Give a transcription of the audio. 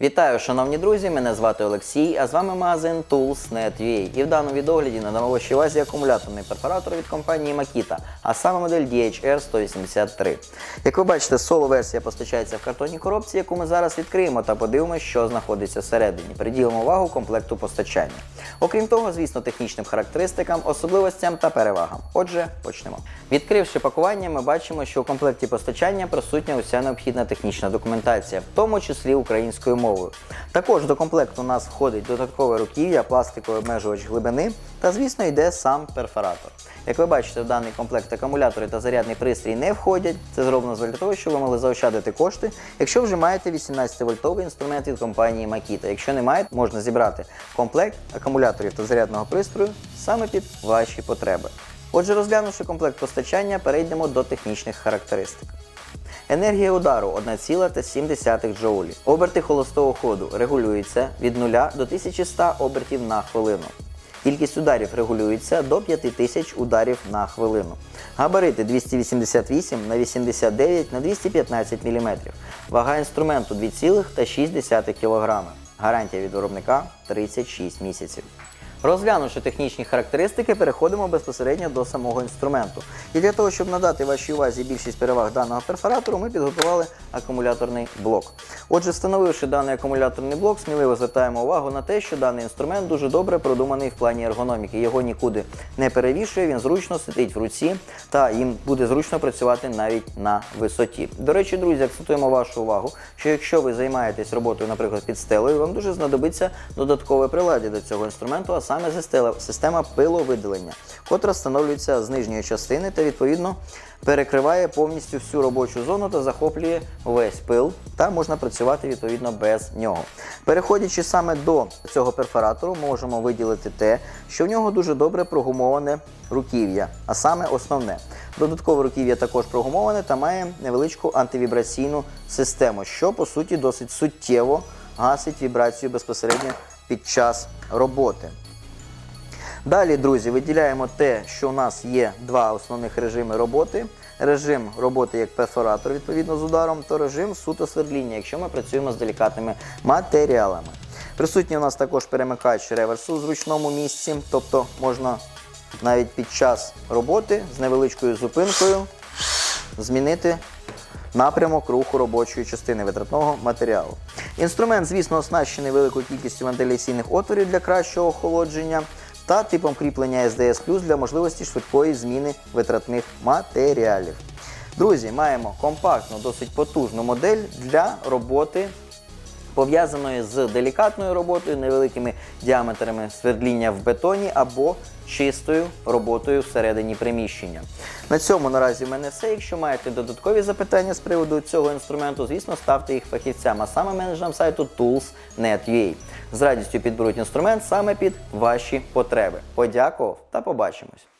Вітаю, шановні друзі! Мене звати Олексій, а з вами магазин Tools.net.ua. І в даному відогляді надамо вашій увазі акумуляторний перфоратор від компанії Makita, а саме модель DHR 183. Як ви бачите, соло-версія постачається в картонній коробці, яку ми зараз відкриємо та подивимося, що знаходиться всередині. Приділимо увагу комплекту постачання. Окрім того, звісно, технічним характеристикам, особливостям та перевагам. Отже, почнемо. Відкривши пакування, ми бачимо, що у комплекті постачання присутня уся необхідна технічна документація, в тому числі українською мовою. Також до комплекту у нас входить додаткове руків'я, пластиковий обмежувач глибини та, звісно, йде сам перфоратор. Як ви бачите, в даний комплект акумулятори та зарядний пристрій не входять. Це зроблено для того, щоб ви могли заощадити кошти, якщо вже маєте 18-вольтовий інструмент від компанії Makita. Якщо не маєте, можна зібрати комплект акумуляторів та зарядного пристрою саме під ваші потреби. Отже, розглянувши комплект постачання, перейдемо до технічних характеристик. Енергія удару 1,7 джоулі. Оберти холостого ходу регулюються від 0 до 1100 обертів на хвилину. Кількість ударів регулюється до 5000 ударів на хвилину. Габарити 288 на 89 на 215 мм. Вага інструменту 2,6 кг. Гарантія від виробника 36 місяців. Розглянувши технічні характеристики, переходимо безпосередньо до самого інструменту. І для того, щоб надати вашій увазі більшість переваг даного перфоратору, ми підготували акумуляторний блок. Отже, встановивши даний акумуляторний блок, сміливо звертаємо увагу на те, що даний інструмент дуже добре продуманий в плані ергономіки. Його нікуди не перевішує, він зручно сидить в руці та їм буде зручно працювати навіть на висоті. До речі, друзі, акцентуємо вашу увагу, що якщо ви займаєтесь роботою, наприклад, під стелею, вам дуже знадобиться додаткове приладдя до цього інструменту, саме система- пиловидалення, котра встановлюється з нижньої частини та відповідно перекриває повністю всю робочу зону та захоплює весь пил, та можна працювати відповідно без нього. Переходячи саме до цього перфоратору, можемо виділити те, що в нього дуже добре прогумоване руків'я, а саме основне. Додаткове руків'я також прогумоване та має невеличку антивібраційну систему, що по суті досить суттєво гасить вібрацію безпосередньо під час роботи. Далі, друзі, виділяємо те, що у нас є два основних режими роботи. Режим роботи як перфоратор, відповідно з ударом, та режим суто свердління, якщо ми працюємо з делікатними матеріалами. Присутній у нас також перемикач реверсу в зручному місці, тобто можна навіть під час роботи з невеличкою зупинкою змінити напрямок руху робочої частини витратного матеріалу. Інструмент, звісно, оснащений великою кількістю вентиляційних отворів для кращого охолодження та типом кріплення SDS для можливості швидкої зміни витратних матеріалів. Друзі, маємо компактну, досить потужну модель для роботи пов'язаної з делікатною роботою, невеликими діаметрами свердління в бетоні або чистою роботою всередині приміщення. На цьому наразі в мене все. Якщо маєте додаткові запитання з приводу цього інструменту, звісно, ставте їх фахівцям, а саме менеджерам сайту Tools.net.ua. З радістю підберуть інструмент саме під ваші потреби. Подякував та побачимось!